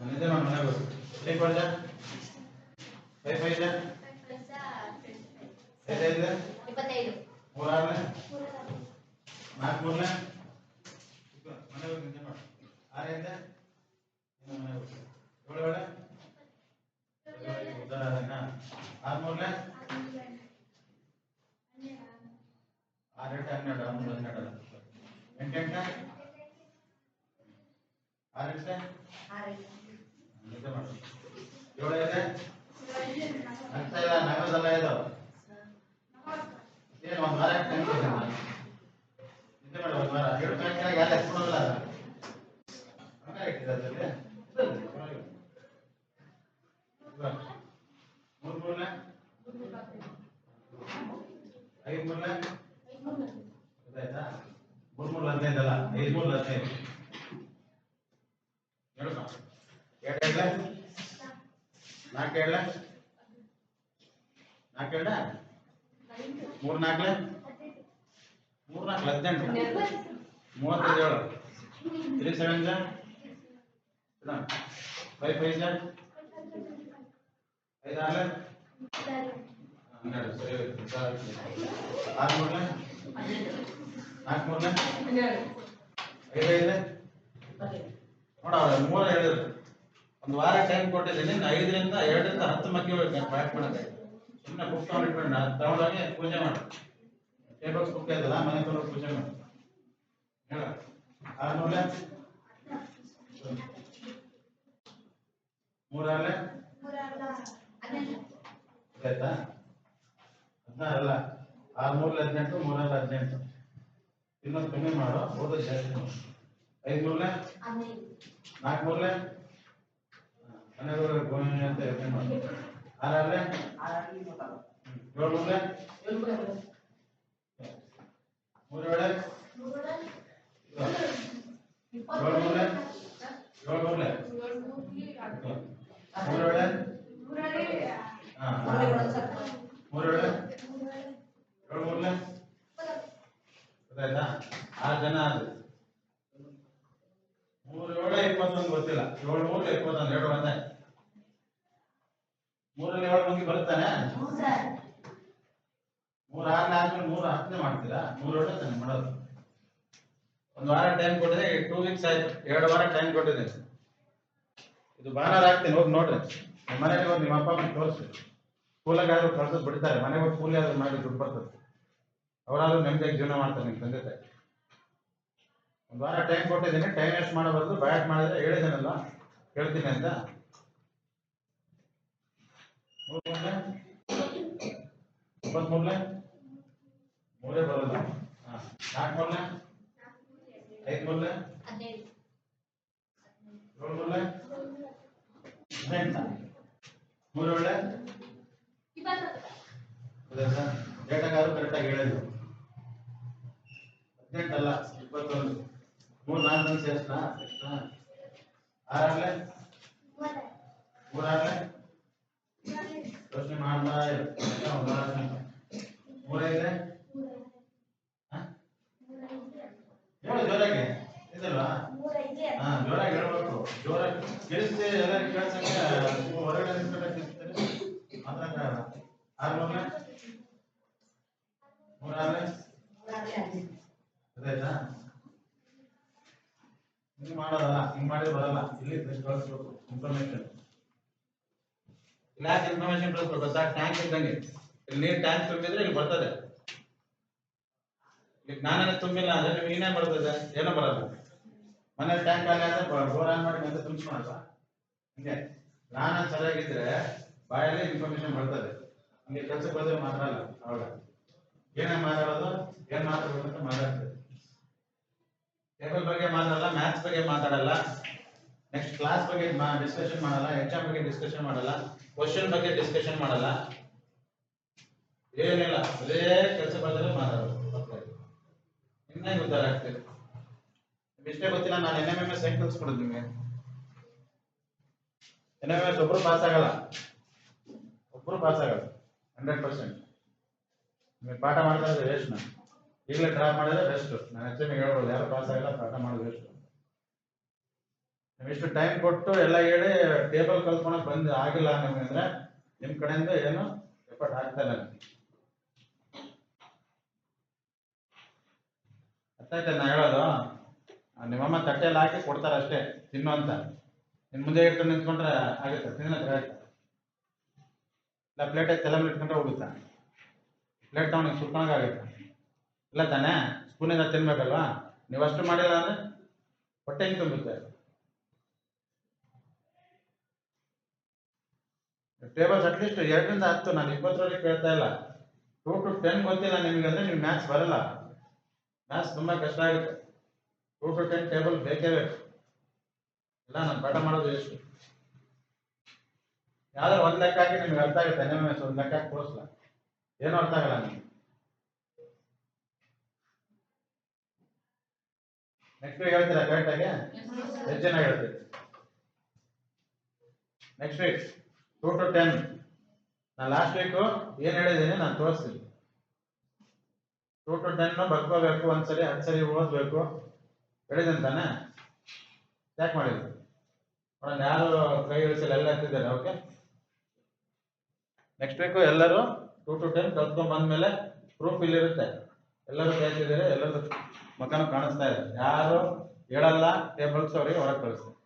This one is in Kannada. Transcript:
ನಿದ್ದೆ ಮಾಡಿ ಮನೆಗೆ ಹೋಗು ಏನ್ ಕೊಡ್ಜ ಕೈ ಪೈಜ ಐದೈದು ಇಪ್ಪತ್ತೈದು. ಮೂರಾರನೇ? ನಾಲ್ಕು ಮೂರನೇ ಮನೆಗೆ ಹೋಗಿ ನಿದ್ದೆ ಮಾಡು. ಆರೈದ ಇನ್ನು ಮನೆಗೆ ಹೋಗು ಏಳು ವೇಳೆ ಉದ್ದಾರ ಆದನ ಆರು ಮೂರನೇ ಆರು ಎಂಟು ಹನ್ನೆರಡು ಆರು ಮೂರು ಹನ್ನೆರಡು ಅಲ್ಲ. ಎಂಟೆಂಟ ಆರು ಎಂಟೆ. ನಿದ್ದೆ ಮಾಡು ಏಳು ಇದೆ? ಆಗ್ತಾ ಇಲ್ಲ ಮೂರು? ಐದು ಮೂರು. ಐದು ಎರಡು ಹೇಳ ನಾಲ್ಕು ಹೇಳ ನಾಲ್ಕು ಹೇಳ ಮೂರು ನಾಲ್ಕು ಮೂರು ನಾಲ್ಕು ಹದಿನೆಂಟು ಮೂವತ್ತೈದು ಏಳು ತ್ರೀ ಸೆವೆನ್ ಜಾ ಫೈವ್ ಫೈವ್ ಜಾ ಐದು ಆರು ಹನ್ನೆರಡು ಸರಿ ಹೋಯ್ತು. ಆರು ಮೂರನೇ ನಾಲ್ಕು ಮೂರನೇ ಐದು ಐದು ನೋಡ ಅವ್ರು ಮೂರ ಹೇಳಿದ್ರು ಒಂದು ವಾರ ಟೈಮ್ ಕೊಟ್ಟಿದ್ದೀನಿ ಐದರಿಂದ ಎರಡರಿಂದ ಹತ್ತು ಮಕ್ಕಳು ಪ್ಯಾಕ್ ಮಾಡಿದೆ ಸುಮ್ಮನೆ ಬುಕ್ ತಗೊಂಡು ಇಟ್ಬಿಡಿ ನಾನು ತಗೊಂಡೋಗಿ ಪೂಜೆ ಮಾಡು ಟೇಬಲ್ಸ್ ಬುಕ್ ಇದಲ್ಲ ಮನೆ ತಗೊಂಡು ಪೂಜೆ ಮಾಡು ಹೇಳ. ಆರ್ನೂರಲೆ ಮೂರಾರಲೆ ಆಯ್ತಾ? ಹದಿನಾರಲ್ಲ ಆರ್ನೂರಲೆ ಹದಿನೆಂಟು ಮೂರಲ್ಲಿ ಹದಿನೆಂಟು. ಇನ್ನೊಂದು ಕಮ್ಮಿ ಮಾಡು, ಓದೋದು ಜಾಸ್ತಿ ಮಾಡು. ನಾಲ್ಕು ಮೂರಲೆ ನಾಲ್ಕು ಮೂರಲೆ ಮನೆಯವರು ಗೋಮಿ ಅಂತ ಯೋಚನೆ ಮಾಡಿ ಆರಲ್ಲೇ ಏಳು ಮೂರಲೆ ಮೂರು ವೇಳೆ ಏಳು ಮೂರಲೆ ಏಳು ಮೂರಲೆ ಮೂರು ವೇಳೆ ಹಾ ಮೂರು ವೇಳೆ ಏಳು ಮೂರಲೆ ಗೊತ್ತಾಯ್ತಾ ಆರು ಜನ ಆದ್ರು ಮೂರು ಏಳು ಇಪ್ಪತ್ತೊಂದು ಗೊತ್ತಿಲ್ಲ. ಏಳು ಮೂರು ಇಪ್ಪತ್ತೊಂದು. ಎರಡು ಒಂದೇ. ಮೂರಲ್ಲಿ ಏಳು ಮಂದಿ ಬರ್ತಾನೆ ಮೂರ್ ಆರನೇ ಆದ್ಮೇಲೆ ಮೂರು ಹತ್ತನೇ ಮಾಡ್ತೀರಾ? ಮೂರು ಏಳು ತಾನೆ ಮಾಡೋದು. ಒಂದು ವಾರ ಟೈಮ್ ಕೊಟ್ಟಿದೆ. ಟೂ ವೀಕ್ಸ್ ಆಯ್ತು. ಎರಡು ವಾರ ಟೈಮ್ ಕೊಟ್ಟಿದೆ. ಇದು ಭಾನುವಾರ ಹಾಕ್ತೀನಿ. ಹೋಗಿ ನೋಡ್ರಿ. ನಿಮ್ಮ ಮನೆಗೆ ಹೋಗಿ ನಿಮ್ಮ ಅಪ್ಪ ಅಮ್ಮ ತೋರಿಸಿ. ಸ್ಕೂಲಾಗ ಆದ್ರೂ ಕಳ್ಸೋದು ಬಿಡ್ತಾರೆ. ಮನೆಗೆ ಹೋಗಿ ಕೂಲಿ ಆದ್ರೂ ಮಾಡಿ ದುಡ್ಡು ಬರ್ತದೆ. ಅವರಾದ್ರೂ ನೆಮ್ಮದಿಯಾಗಿ ಜೀವನ ಮಾಡ್ತಾರೆ ನಿಮ್ಮ ತಂದೆ ತಾಯಿ. ಒಂದು ವಾರ ಟೈಮ್ ಕೊಟ್ಟಿದ್ದೀನಿ ಟೈಮ್ ವೇಸ್ಟ್ ಮಾಡಬಾರ್ದು ಬ್ಯಾಟ್ ಮಾಡಿದ್ರೆ ಹೇಳಿದ್ದೀನಲ್ಲ ಹೇಳ್ತೀನಿ ಅಂತ. ಮೂರೇ ಮೂರೇ ಬರಲ್ಲ ಹಾಂ ನಾಲ್ಕು ಮೂರಲೆ ಐದು ಮೂರಲೆ ಏಳು ಮೂರಲೆ ಹದಿನೆಂಟು ಮೂರು ಡೇಟಾಗಾರು ಕರೆಕ್ಟಾಗಿ ಹೇಳಿದ್ರು ಹದಿನೆಂಟಲ್ಲ ಇಪ್ಪತ್ತೊಂದು ಮೂರು ನಾಲ್ಕು ಜನ ಸೇರಿಸ್ತಾ ಎಷ್ಟಾ ಆರಾಗ್ಲೆ ಮೂರಾಗ್ಲೆ ಯೋಚನೆ ಮಾಡ್ತಾ ಇರು ಎಲ್ಲ ಒಂದು ಆರು ನಿಮಿಷ ಮೂರೈದ್ರೆ ಹ? ಹೇಳು ಜೋರಾಗಿ ಇದಲ್ವಾ ಹಾ ಜೋರಾಗಿ ಹೇಳ್ಬೇಕು ಜೋರಾಗಿ ಕೇಳಿಸ್ತೆ ಎಲ್ಲರಿಗೂ ಕೇಳ್ಸಂಗೆ ನೀವು ಹೊರಗಡೆ ನಿಂತ್ಕೊಂಡೆ ಕೇಳಿಸ್ತಾರೆ ಮಾತಾಡಕ್ಕಾಗಲ್ಲ ಆರು ಮೂರನೇ ಮೂರಾಗ್ಲೆ ಗೊತ್ತಾಯ್ತಾ ಹಿಂಗ್ ಮಾಡೋದಲ್ಲ ಹಿಂಗ್ ಮಾಡಿದ್ರೆ ಬರಲ್ಲ. ಇಲ್ಲಿ ಕಳಿಸ್ಬೇಕು ಇನ್ಫಾರ್ಮೇಶನ್ ಇಲ್ಲ ಇನ್ಫಾರ್ಮೇಶನ್ ಕಳಿಸ್ಬೇಕು, ಗೊತ್ತಾ? ಟ್ಯಾಂಕ್ ಇದ್ದಂಗೆ. ಇಲ್ಲಿ ನೀರ್ ಟ್ಯಾಂಕ್ ತುಂಬಿದ್ರೆ ಇಲ್ಲಿ ಬರ್ತದೆ. ಈಗ ನಾನೇ ತುಂಬಿಲ್ಲ, ಅಂದ್ರೆ ನಿಮ್ಗೆ ಏನೇ ಬರ್ತದೆ? ಏನೋ ಬರಲ್ಲ. ಮನೆ ಟ್ಯಾಂಕ್ ಖಾಲಿ ಆದ್ರೆ ಬೋರ್ ಆನ್ ಮಾಡಿ ಮತ್ತೆ ತುಂಬಿಸ್ಕೊಳಲ್ಲ ಹಿಂಗೆ. ಜ್ಞಾನ ಸರಿಯಾಗಿದ್ರೆ ಬಾಯಲ್ಲಿ ಇನ್ಫಾರ್ಮೇಶನ್ ಬರ್ತದೆ. ಹಿಂಗೆ ಕೆಲ್ಸಕ್ಕೆ ಹೋದ್ರೆ ಮಾತಾಡಲ್ಲ, ಅವಾಗ. ಏನೇ ಮಾತಾಡೋದು, ಏನ್ ಮಾತಾಡ್ಬೇಕು ಅಂತ ಟೇಬಲ್ ಬಗ್ಗೆ ಮಾತಾಡಲ್ಲ ಮ್ಯಾಥ್ಸ್ ಬಗ್ಗೆ ಮಾತಾಡಲ್ಲ. ನೆಕ್ಸ್ಟ್ ಕ್ಲಾಸ್ ಬಗ್ಗೆ ಡಿಸ್ಕಷನ್ ಮಾಡಲ್ಲ ಎಕ್ಸಾಮ್ ಬಗ್ಗೆ ಡಿಸ್ಕಷನ್ ಮಾಡಲ್ಲ ಕ್ವಶನ್ ಬಗ್ಗೆ ಡಿಸ್ಕಷನ್ ಮಾಡಲ್ಲ. ಏನಿಲ್ಲ, ಅದೇ ಕೆಲಸ ಬಂದರೆ ಮಾತಾಡೋದು ಇನ್ನೇ ಉದ್ದಾರ ಇಷ್ಟೇ ಗೊತ್ತಿಲ್ಲ, ನಾನು ಎನ್ ಎಂ ಎಂ ಎಸ್ ಹೆಂಗೆ ಕಲ್ಸ್ಕೊಡೋದು ನಿಮಗೆ. ಎನ್ ಎಂ ಎಸ್ ಒಬ್ರು ಪಾಸ್ ಆಗಲ್ಲ. ಒಬ್ರು ಪಾಸ್ ಆಗಲ್ಲ ಹಂಡ್ರೆಡ್ ಪರ್ಸೆಂಟ್ ನಿಮಗೆ ಪಾಠ ಮಾಡ್ತಾ ಇದ್ರೆ ವೇಸ್ಟ್ ನಾನು ಈಗಲೇ ಡ್ರಾಪ್ ಮಾಡಿದ್ರೆ ಬೆಸ್ಟ್ ನಾನು ಎಂ ಹೇಳ್ಬೋದು, ಯಾರು ಪಾಸ್ ಆಗಿಲ್ಲ ಪಾಠ ಮಾಡೋದು ಬೆಸ್ಟ್ ನೀವು ಇಷ್ಟು ಟೈಮ್ ಕೊಟ್ಟು ಎಲ್ಲ ಹೇಳಿ ಟೇಬಲ್ ಕಲ್ತ್ಕೊಳಕ್ ಬಂದು ಆಗಿಲ್ಲ ನಿಮ್ಗೆ ಅಂದ್ರೆ ನಿಮ್ ಕಡೆಯಿಂದ ಏನು ಎಫರ್ಟ್ ಆಗ್ತಾ ಇಲ್ಲ ನಿಮ್ಗೆ. ಅರ್ಥ ಆಯ್ತಾ ನಾ ಹೇಳೋದು? ನಿಮ್ಮಮ್ಮ ತಟ್ಟೆಯಲ್ಲಿ ಹಾಕಿ ಕೊಡ್ತಾರೆ ಅಷ್ಟೇ, ತಿನ್ನು ಅಂತ. ನಿನ್ ಮುಂದೆ ಇಟ್ಟು ನಿಂತ್ಕೊಂಡ್ರೆ ಆಗುತ್ತೆ ತಿನ್ನ ಇಲ್ಲ ಪ್ಲೇಟ್ ತಲೆ ಮೇಲೆ ಇಟ್ಕೊಂಡ್ರೆ ಹೋಗುತ್ತಾ ಪ್ಲೇಟ್ ತಗೊಂಡು ಸುಟ್ಕೊಳಕ್ ಆಗುತ್ತೆ ಇಲ್ಲ ತಾನೇ? ಸ್ಪೂನಿಂದ ತಿನ್ಬೇಕಲ್ವಾ? ನೀವು ಅಷ್ಟು ಮಾಡಿಲ್ಲ ಅಂದ್ರೆ ಹೊಟ್ಟೆ ಹಿಂಗೆ ತುಂಬುತ್ತೆ? ಟೇಬಲ್ಸ್ ಅಟ್ಲೀಸ್ಟ್ ಎರಡರಿಂದ ಹತ್ತು, ನಾನು ಇಪ್ಪತ್ತರಲ್ಲಿ ಕೇಳ್ತಾ ಇಲ್ಲ. ಟೂ ಟು ಟೆನ್ ಗೊತ್ತಿಲ್ಲ ನಿಮಗೆ ಅಂದ್ರೆ ನಿಮ್ಗೆ ಮ್ಯಾಥ್ಸ್ ಬರಲ್ಲ. ಮ್ಯಾಥ್ಸ್ ತುಂಬಾ ಕಷ್ಟ ಆಗುತ್ತೆ. ಟೂ ಟು ಟೆನ್ ಟೇಬಲ್ ಬೇಕೇ ಬೇಕು. ಇಲ್ಲ, ನಾನು ಪಾಠ ಮಾಡೋದು ಎಷ್ಟು? ಯಾವ್ದಾದ್ರು ಒಂದು ಲೆಕ್ಕ ಹಾಕಿ ನಿಮ್ಗೆ ಅರ್ಥ ಆಗುತ್ತೆ. ಎನ್ ಒಂದು ಲೆಕ್ಕ ಹಾಕಿ ಏನೂ ಅರ್ಥ ಆಗಲ್ಲ ನಿಮ್ಗೆ. ನೆಕ್ಸ್ಟ್ ವೀಕ್ ಹೇಳ್ತೀರಾ ಕರೆಕ್ಟಾಗಿ ಎಷ್ಟು ಜನ ಹೇಳ್ತೀರಿ next week two to ten ನಾನು ಲಾಸ್ಟ್ ವೀಕು ಏನು ಹೇಳಿದ್ದೀನಿ ನಾನು ತೋರಿಸ್ತೀನಿ. ಟೂ ಟು ಟೆನ್ ಬರ್ಕೋಬೇಕು ಒಂದ್ಸರಿ ಹತ್ತು ಸರಿ ಓದಬೇಕು. ಹೇಳಿದ್ದೀನಿ ತಾನೆ? ಯಾಕೆ ಮಾಡಿದ್ರು ನೋಡೋಣ ಯಾರು ಕೈ ಇಳಿಸಿಲ್ಲ ಎಲ್ಲ ಎತ್ತಿದ್ದಾರೆ ಓಕೆ ನೆಕ್ಸ್ಟ್ ವೀಕು ಎಲ್ಲರೂ ಟೂ ಟು ಟೆನ್ ಕಲ್ತ್ಕೊಂಡ್ ಬಂದ್ಮೇಲೆ ಪ್ರೂಫ್ ಇಲ್ಲಿರುತ್ತೆ. ಎಲ್ಲರೂ ಕೈ ಎತ್ತಿದ್ದಾರೆ ಮಕ್ಕಳು ಕಾಣಿಸ್ತಾ ಇದೆ. ಯಾರು ಹೇಳಲ್ಲ ಟೇಬಲ್ಸ್ ಅವರಿಗೆ ಹೊರಗೆ ಕಳಿಸ್ತಾರೆ